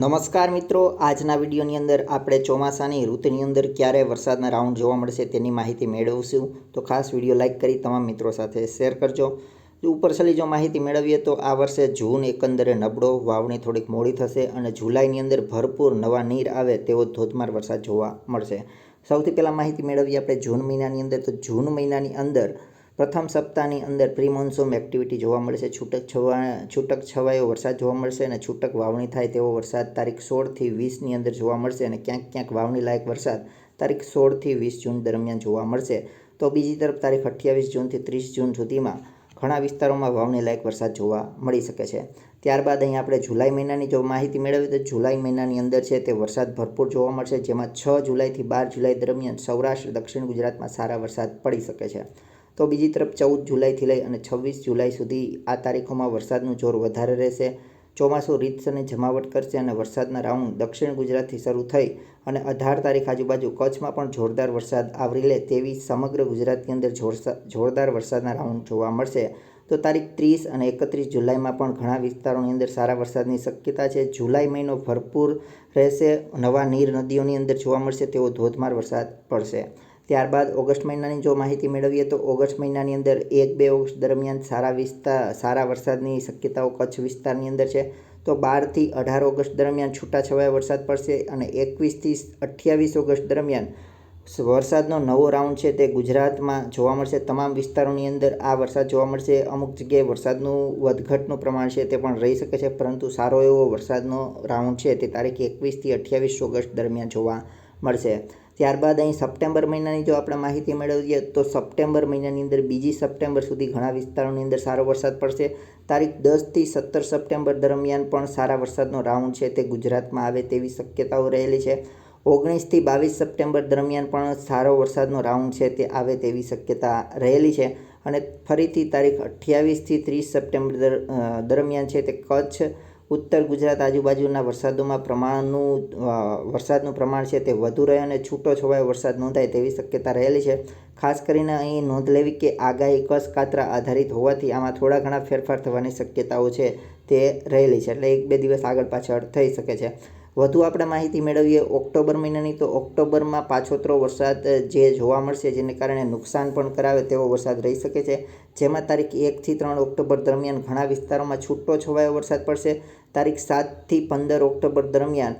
નમસ્કાર મિત્રો, આજના વિડીયોની અંદર આપણે ચોમાસાની ઋતુની અંદર ક્યારે વરસાદના રાઉન્ડ જોવા મળશે તેની માહિતી મેળવશું. તો ખાસ વીડિયો લાઇક કરી તમામ મિત્રો સાથે શેર કરજો. ઉપર છેલ્લી જો માહિતી મેળવીએ તો આ વર્ષે જૂન એકંદરે નબળો, વાવણી થોડીક મોડી થશે અને જુલાઈની અંદર ભરપૂર નવા નીર આવે તેવો ધોધમાર વરસાદ જોવા મળશે. સૌથી પહેલાં માહિતી મેળવીએ આપણે જૂન મહિનાની અંદર. તો જૂન મહિનાની અંદર પ્રથમ સપ્તાહની અંદર પ્રી એક્ટિવિટી જોવા મળશે. છૂટક છવા, છૂટક છવાયો વરસાદ જોવા મળશે અને છૂટક વાવણી થાય તેવો વરસાદ તારીખ સોળથી વીસની અંદર જોવા મળશે અને ક્યાંક ક્યાંક વાવણી લાયક વરસાદ તારીખ સોળથી વીસ જૂન દરમિયાન જોવા મળશે. તો બીજી તરફ તારીખ અઠ્યાવીસ જૂનથી ત્રીસ જૂન સુધીમાં ઘણા વિસ્તારોમાં વાવણી લાયક વરસાદ જોવા મળી શકે છે. ત્યારબાદ અહીં આપણે જુલાઈ મહિનાની જો માહિતી મેળવીએ તો જુલાઈ મહિનાની અંદર છે તે વરસાદ ભરપૂર જોવા મળશે. જેમાં છ જુલાઈથી બાર જુલાઈ દરમિયાન સૌરાષ્ટ્ર, દક્ષિણ ગુજરાતમાં સારા વરસાદ પડી શકે છે. તો બીજી તરફ ચૌદ જુલાઈથી લઈ અને છવ્વીસ જુલાઈ સુધી આ તારીખોમાં વરસાદનું જોર વધારે રહેશે. ચોમાસું રીતસરને જમાવટ કરશે અને વરસાદના રાઉન્ડ દક્ષિણ ગુજરાતથી શરૂ થઈ અને અઢાર તારીખ આજુબાજુ કચ્છમાં પણ જોરદાર વરસાદ આવરી લે તેવી સમગ્ર ગુજરાતની અંદર જોરદાર વરસાદના રાઉન્ડ જોવા મળશે. તો તારીખ ત્રીસ અને એકત્રીસ જુલાઈમાં પણ ઘણા વિસ્તારોની અંદર સારા વરસાદની શક્યતા છે. જુલાઈ મહિનો ભરપૂર રહેશે. નવા નીર નદીઓની અંદર જોવા મળશે તેવો ધોધમાર વરસાદ પડશે. ત્યારબાદ ઓગસ્ટ મહિનાની જો માહિતી મેળવીએ તો ઓગસ્ટ મહિનાની અંદર એક બે ઓગસ્ટ દરમિયાન સારા વિસ્તાર સારા વરસાદની શક્યતાઓ કચ્છ વિસ્તારની અંદર છે. તો બારથી અઢાર ઓગસ્ટ દરમિયાન છૂટાછવાયા વરસાદ પડશે અને એકવીસથી અઠ્યાવીસ ઓગસ્ટ દરમિયાન વરસાદનો નવો રાઉન્ડ છે તે ગુજરાતમાં જોવા મળશે. તમામ વિસ્તારોની અંદર આ વરસાદ જોવા મળશે. અમુક જગ્યાએ વરસાદનું વધઘટનું પ્રમાણ છે તે પણ રહી શકે છે, પરંતુ સારો એવો વરસાદનો રાઉન્ડ છે તે તારીખ એકવીસથી અઠ્યાવીસ ઓગસ્ટ દરમિયાન જોવા મળશે. ત્યારબાદ અહીં સપ્ટેમ્બર મહિનાની જો આપણે માહિતી મેળવીએ તો સપ્ટેમ્બર મહિનાની અંદર બીજી સપ્ટેમ્બર સુધી ઘણા વિસ્તારોની અંદર સારો વરસાદ પડશે. તારીખ દસથી સત્તર સપ્ટેમ્બર દરમિયાન પણ સારા વરસાદનો રાઉન્ડ છે તે ગુજરાતમાં આવે તેવી શક્યતાઓ રહેલી છે. ઓગણીસથી બાવીસ સપ્ટેમ્બર દરમિયાન પણ સારો વરસાદનો રાઉન્ડ છે તે આવે તેવી શક્યતા રહેલી છે. અને ફરીથી તારીખ અઠ્યાવીસથી ત્રીસ સપ્ટેમ્બર દરમિયાન છે તે કચ્છ ઉત્તર ગુજરાત આજુબાજુના વરસાદોમાં પ્રમાણનું વરસાદનું પ્રમાણ છે તે વધુ રહે અને છૂટો છવાયો વરસાદ નોંધાય તેવી શક્યતા રહેલી છે. ખાસ કરીને અહીં નોંધ લેવી કે આગાહી કસ કાતરા આધારિત હોવાથી આમાં થોડા ઘણા ફેરફાર થવાની શક્યતાઓ છે તે રહેલી છે. એટલે એક બે દિવસ આગળ પાછળ થઈ શકે છે. વધુ આપણે માહિતી મેળવીએ ઓક્ટોબર મહિનાની, તો ઓક્ટોબરમાં પાછોતરો વરસાદ જે જોવા મળશે, જેને કારણે નુકસાન પણ કરાવે તેવો વરસાદ રહી શકે છે. જેમાં તારીખ એકથી ત્રણ ઓક્ટોબર દરમિયાન ઘણા વિસ્તારોમાં છૂટો છવાયો વરસાદ પડશે. તારીખ સાતથી પંદર ઓક્ટોબર દરમિયાન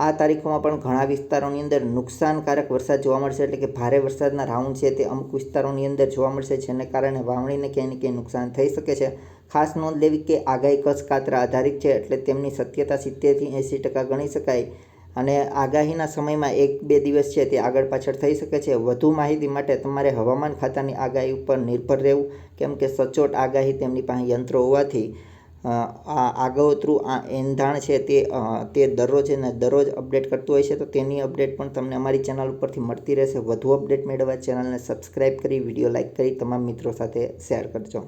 આ તારીખોમાં પણ ઘણા વિસ્તારોની અંદર નુકસાનકારક વરસાદ જોવા મળશે, એટલે કે ભારે વરસાદના રાઉન્ડ છે તે અમુક વિસ્તારોની અંદર જોવા મળશે, જેને કારણે વાવણીને ક્યાંય ને ક્યાંય નુકસાન થઈ શકે છે. ખાસ નોંધ લેવી કે આગાહી કચ્છ કાતરા આધારિત છે એટલે તેમની સત્યતા સિત્તેરથી એંસી ટકા ગણી શકાય. અને આગાહીના સમયમાં એક બે દિવસ છે તે આગળ પાછળ થઈ શકે છે. વધુ માહિતી માટે તમારે હવામાન ખાતાની આગાહી ઉપર નિર્ભર રહેવું, કેમ કે સચોટ આગાહી તેમની પાસે યંત્રો હોવાથી આ આગોતરું આ એંધાણ છે તે તે દરરોજ અને દરરોજ અપડેટ કરતું હોય છે. તો તેની અપડેટ પણ તમને અમારી ચેનલ ઉપરથી મળતી રહેશે. વધુ અપડેટ મેળવવા ચેનલને સબસ્ક્રાઈબ કરી, વીડિયો લાઇક કરી તમામ મિત્રો સાથે શેર કરજો.